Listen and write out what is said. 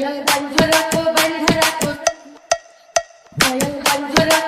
পায়ল বান্ধ রাখো বান্ধ রাখো পায়ল বান্ধ রাখো